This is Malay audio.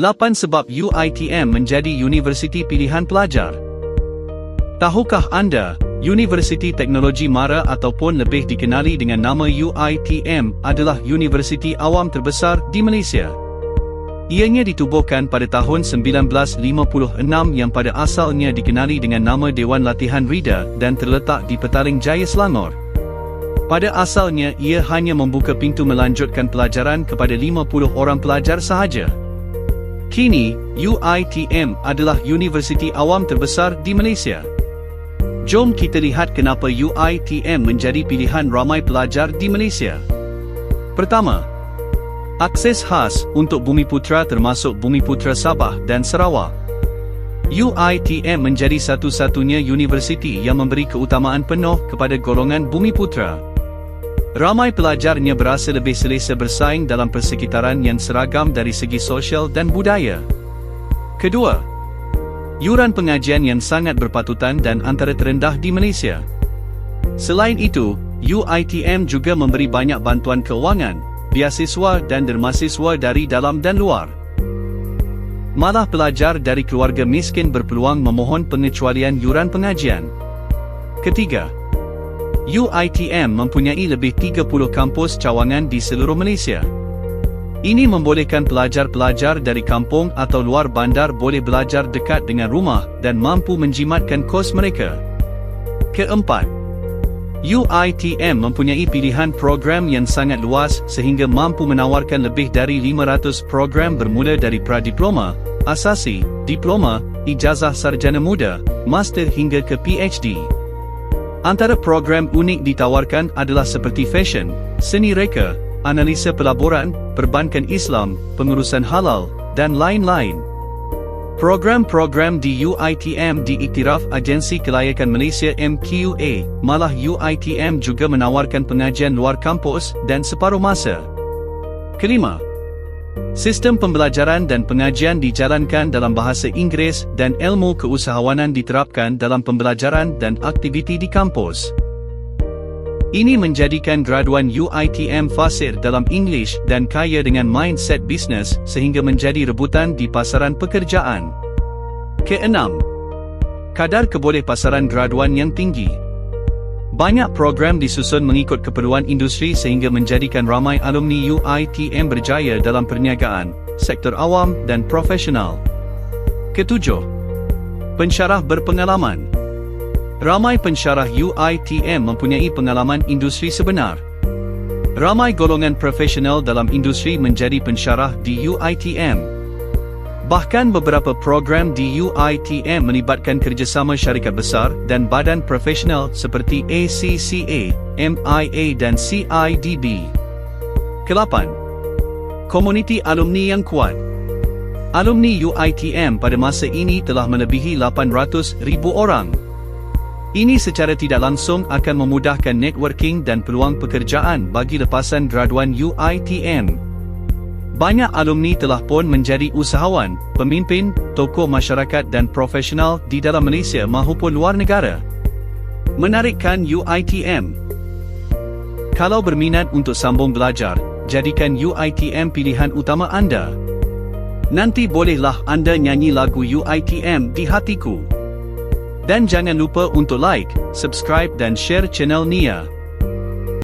8 sebab UiTM menjadi universiti pilihan pelajar. Tahukah anda, Universiti Teknologi Mara ataupun lebih dikenali dengan nama UiTM adalah universiti awam terbesar di Malaysia. Ianya ditubuhkan pada tahun 1956 yang pada asalnya dikenali dengan nama Dewan Latihan Rida dan terletak di Petaling Jaya Selangor. Pada asalnya ia hanya membuka pintu melanjutkan pelajaran kepada 50 orang pelajar sahaja. Kini, UiTM adalah universiti awam terbesar di Malaysia. Jom kita lihat kenapa UiTM menjadi pilihan ramai pelajar di Malaysia. Pertama, akses khas untuk Bumiputra termasuk Bumiputra Sabah dan Sarawak. UiTM menjadi satu-satunya universiti yang memberi keutamaan penuh kepada golongan Bumiputra. Ramai pelajarnya berasa lebih selesa bersaing dalam persekitaran yang seragam dari segi sosial dan budaya. Kedua, yuran pengajian yang sangat berpatutan dan antara terendah di Malaysia. Selain itu, UiTM juga memberi banyak bantuan keuangan, biasiswa dan dermasiswa dari dalam dan luar. Malah pelajar dari keluarga miskin berpeluang memohon pengecualian yuran pengajian. Ketiga, UiTM mempunyai lebih 30 kampus cawangan di seluruh Malaysia. Ini membolehkan pelajar-pelajar dari kampung atau luar bandar boleh belajar dekat dengan rumah dan mampu menjimatkan kos mereka. Keempat, UiTM mempunyai pilihan program yang sangat luas sehingga mampu menawarkan lebih dari 500 program bermula dari pradiploma, asasi, diploma, ijazah sarjana muda, master hingga ke PhD. Antara program unik ditawarkan adalah seperti fashion, seni reka, analisa pelaburan, perbankan Islam, pengurusan halal, dan lain-lain. Program-program di UiTM diiktiraf Agensi Kelayakan Malaysia MQA, malah UiTM juga menawarkan pengajian luar kampus dan separuh masa. Kelima, sistem pembelajaran dan pengajian dijalankan dalam bahasa Inggeris dan ilmu keusahawanan diterapkan dalam pembelajaran dan aktiviti di kampus. Ini menjadikan graduan UiTM fasir dalam English dan kaya dengan mindset bisnes sehingga menjadi rebutan di pasaran pekerjaan. Keenam, kadar keboleh pasaran graduan yang tinggi. Banyak program disusun mengikut keperluan industri sehingga menjadikan ramai alumni UiTM berjaya dalam perniagaan, sektor awam dan profesional. Ketujuh, pensyarah berpengalaman. Ramai pensyarah UiTM mempunyai pengalaman industri sebenar. Ramai golongan profesional dalam industri menjadi pensyarah di UiTM. Bahkan beberapa program di UiTM melibatkan kerjasama syarikat besar dan badan profesional seperti ACCA, MIA dan CIDB. Kelapan, komuniti alumni yang kuat. Alumni UiTM pada masa ini telah melebihi 800,000 orang. Ini secara tidak langsung akan memudahkan networking dan peluang pekerjaan bagi lepasan graduan UiTM. Banyak alumni telah pun menjadi usahawan, pemimpin, tokoh masyarakat dan profesional di dalam Malaysia maupun luar negara. Menarikkan UiTM Kalau berminat untuk sambung belajar, jadikan UiTM pilihan utama anda. Nanti bolehlah anda nyanyi lagu UiTM di hatiku. Dan jangan lupa untuk like, subscribe dan share channel Nia.